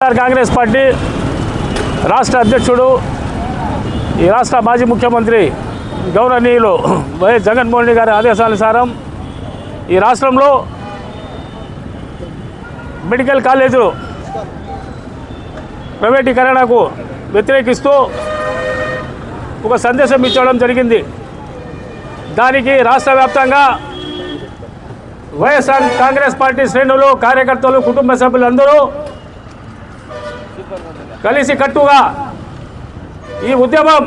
YSR Congress party రాష్ట్ర అధ్యక్షుడు ఈ రాష్ట్ర మాజీ ముఖ్యమంత్రి గౌరవనీయులు వైఎస్ జగన్మోహన్ రెడ్డి గారి ఆదేశానుసారం ఈ రాష్ట్రంలో మెడికల్ కాలేజీలు ప్రైవేటీకరణకు వ్యతిరేకిస్తూ ఒక సందేశం ఇచ్చడం జరిగింది. దానికి రాష్ట్ర వ్యాప్తంగా వైఎస్ఆర్ కాంగ్రెస్ పార్టీ శ్రేణులు కార్యకర్తలు కుటుంబ సభ్యులందరూ కలిసి కట్టుగా ఈ ఉద్యమం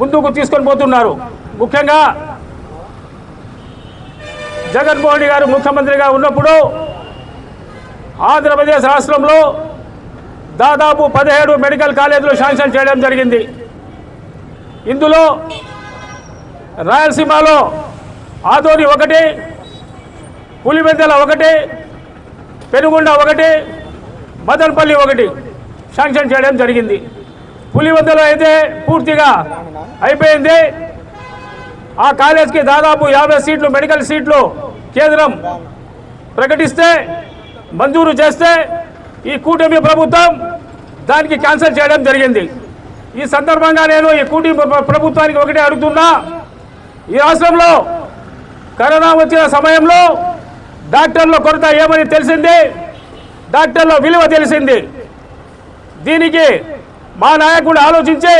ముందుకు తీసుకొని పోతున్నారు. ముఖ్యంగా జగన్మోహన్ రెడ్డి గారు ముఖ్యమంత్రిగా ఉన్నప్పుడు ఆంధ్రప్రదేశ్ రాష్ట్రంలో దాదాపు పదిహేడు మెడికల్ కాలేజీలు శాంక్షన్ చేయడం జరిగింది. ఇందులో రాయలసీమలో ఆదోని ఒకటి పులివెందల ఒకటి పెనుగొండ ఒకటి మదనపల్లి ఒకటి శాంక్షన్ చేయడం జరిగింది. పులివద్దలో అయితే పూర్తిగా అయిపోయింది. ఆ కాలేజ్కి దాదాపు యాభై సీట్లు మెడికల్ సీట్లు కేంద్రం ప్రకటిస్తే మంజూరు చేస్తే ఈ కూటమి ప్రభుత్వం దానికి క్యాన్సిల్ చేయడం జరిగింది. ఈ సందర్భంగా నేను ఈ కూటమి ప్రభుత్వానికి ఒకటే అడుగుతున్నా. ఈ రాష్ట్రంలో కరోనా వచ్చిన సమయంలో డాక్టర్ల కొరత ఏమని తెలిసింది? డాక్టర్ల విలువ తెలిసింది. దీనికి మా నాయకుడు ఆలోచించి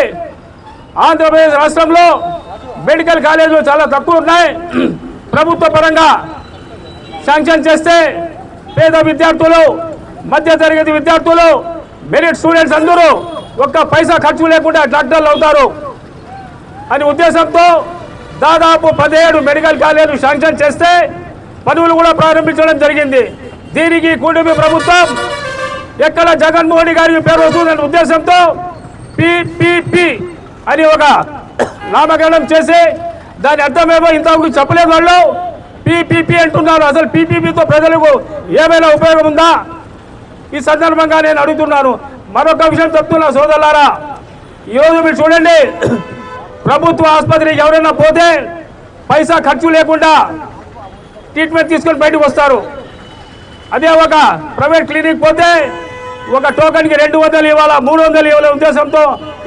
ఆంధ్రప్రదేశ్ రాష్ట్రంలో మెడికల్ కాలేజీలు చాలా తక్కువ ఉన్నాయి. ప్రభుత్వ పరంగా శాంక్షన్ చేస్తే పేద విద్యార్థులు మధ్య తరగతి విద్యార్థులు మెరిట్ స్టూడెంట్స్ అందరూ ఒక్క పైసా ఖర్చు లేకుండా డాక్టర్లు అవుతారు. అని ఉద్దేశంతో దాదాపు పదిహేడు మెడికల్ కాలేజీలు శాంక్షన్ చేస్తే పనులు కూడా ప్రారంభించడం జరిగింది. దీనికి కూటమి ప్రభుత్వం ఎక్కడ జగన్మోహన్ రెడ్డి గారి పేరు వస్తుందనే ఉద్దేశంతో పిపిపి అని ఒక నామకరణం చేసి దాని అర్థమేమో ఇంతవరకు చెప్పలేదు వాళ్ళు. పిపిపి అంటున్నారు. అసలు పిపిపితో ప్రజలకు ఏమైనా ఉపయోగం ఉందా? ఈ సందర్భంగా నేను అడుగుతున్నాను. మరొక విషయం చెప్తున్నా సోదరులారా. ఈరోజు మీరు చూడండి ప్రభుత్వ ఆసుపత్రికి ఎవరైనా పోతే పైసా ఖర్చు లేకుండా ట్రీట్మెంట్ తీసుకొని బయటకు వస్తారు. అదే ఒక ప్రైవేట్ క్లినిక్ పోతే ఒక టోకన్కి రెండు వందలు ఇవ్వాలా? మూడు వందలు ఇవ్వాలే ఉద్దేశంతో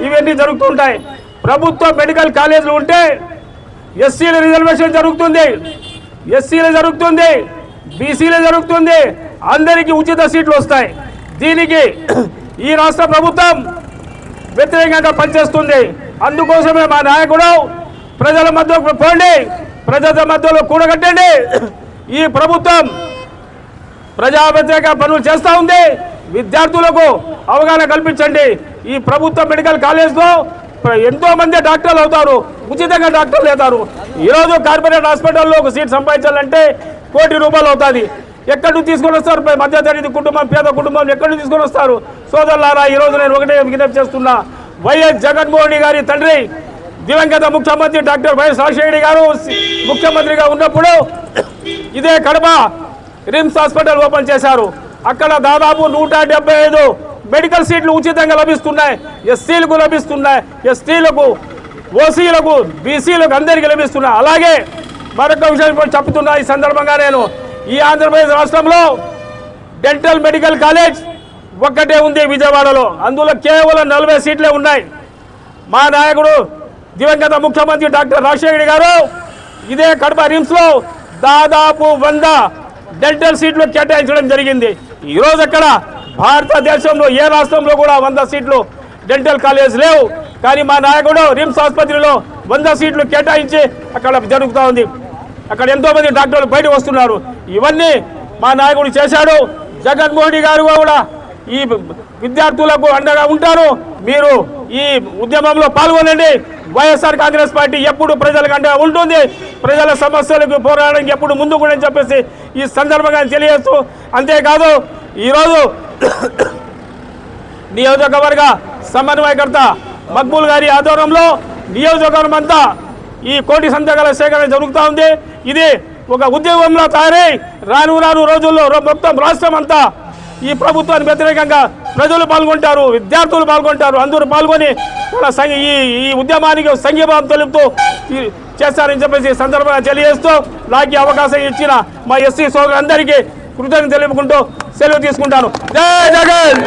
ఇవన్నీ జరుగుతుంటాయి ప్రభుత్వ మెడికల్ కాలేజీలు ఉంటే ఎస్సీల రిజర్వేషన్ జరుగుతుంది. ఎస్సీలు జరుగుతుంది బీసీలు జరుగుతుంది. అందరికీ ఉచిత సీట్లు వస్తాయి. దీనికి ఈ రాష్ట్ర ప్రభుత్వం వ్యతిరేకంగా పనిచేస్తుంది. అందుకోసమే మా నాయకుడు ప్రజల మధ్యలో పోండి. ప్రజల మధ్యలో కూడగట్టండి. ఈ ప్రభుత్వం ప్రజా వ్యతిరేక పనులు చేస్తూ ఉంది. విద్యార్థులకు అవగాహన కల్పించండి. ఈ ప్రభుత్వ మెడికల్ కాలేజ్లో ఎంతో మంది డాక్టర్లు అవుతారు. ఉచితంగా డాక్టర్లు అవుతారు. ఈరోజు కార్పొరేట్ హాస్పిటల్లో ఒక సీట్ సంపాదించాలంటే కోటి రూపాయలు అవుతుంది. ఎక్కడి నుంచి తీసుకొని వస్తారు? మధ్యతరగతి కుటుంబం పేద కుటుంబం ఎక్కడి నుంచి తీసుకొని వస్తారు? సోదరులారా ఈరోజు నేను ఒకటే విజ్ఞప్తి చేస్తున్నా. వైఎస్ జగన్మోహన్ గారి తండ్రి దివంగత ముఖ్యమంత్రి డాక్టర్ వైఎస్ రాజశేఖర గారు ముఖ్యమంత్రిగా ఉన్నప్పుడు ఇదే కడప రిమ్స్ హాస్పిటల్ ఓపెన్ చేశారు. అక్కడ దాదాపు నూట ఐదు మెడికల్ సీట్లు ఉచితంగా లభిస్తున్నాయి. ఎస్సీలకు లభిస్తున్నాయి. ఎస్టీలకు ఓసీలకు బీసీలకు అందరికీ లభిస్తున్నాయి. అలాగే మరొక విషయం చెప్తున్నా ఈ సందర్భంగా నేను. ఈ ఆంధ్రప్రదేశ్ రాష్ట్రంలో డెంటల్ మెడికల్ కాలేజ్ ఒక్కటే ఉంది విజయవాడలో. అందులో కేవలం నలభై సీట్లే ఉన్నాయి. మా నాయకుడు దివంగత ముఖ్యమంత్రి డాక్టర్ రాజశేఖర్ గారు ఇదే కడప రిమ్స్లో దాదాపు వంద డెంటల్ సీట్లు కేటాయించడం జరిగింది. ఈరోజు అక్కడ భారతదేశంలో ఏ రాష్ట్రంలో కూడా వంద సీట్లు డెంటల్ కాలేజ్ లేవు. కానీ మా నాయకుడు రిమ్స్ ఆసుపత్రిలో వంద సీట్లు కేటాయించి అక్కడ జరుగుతూ ఉంది. అక్కడ ఎంతోమంది డాక్టర్లు బయట వస్తున్నారు. ఇవన్నీ మా నాయకుడు చేశాడు. జగన్మోహన్ గారు కూడా ఈ విద్యార్థులకు అండగా ఉంటారు. మీరు ఈ ఉద్యమంలో పాల్గొనండి. వైఎస్ఆర్ కాంగ్రెస్ పార్టీ ఎప్పుడు ప్రజలకు అండగా ఉంటుంది. ప్రజల సమస్యలకు పోరాడడానికి ఎప్పుడు ముందు కూడా చెప్పేసి ఈ సందర్భంగా తెలియజేస్తూ అంతేకాదు ఈరోజు నియోజకవర్గ సమన్వయకర్త మక్బూల్ గారి ఆధ్వర్యంలో నియోజకవర్గం అంతా ఈ కోటి సంతకాల సేకరణ జరుగుతూ ఉంది. ఇది ఒక ఉద్యోగంలో తయారై రాను రాను రోజుల్లో మొత్తం రాష్ట్రం అంతా ఈ ప్రభుత్వానికి వ్యతిరేకంగా ప్రజలు పాల్గొంటారు విద్యార్థులు పాల్గొంటారు అందరూ పాల్గొని వాళ్ళ ఈ ఈ ఉద్యమానికి సంఘీభావం తెలుపుతూ ఈ చేస్తారని చెప్పేసి సందర్భంగా తెలియజేస్తూ నాకు అవకాశం ఇచ్చిన మా ఎస్సీ సోదరులందరికీ కృతజ్ఞత తెలుపుకుంటూ సెలవు తీసుకుంటాను జై జగన్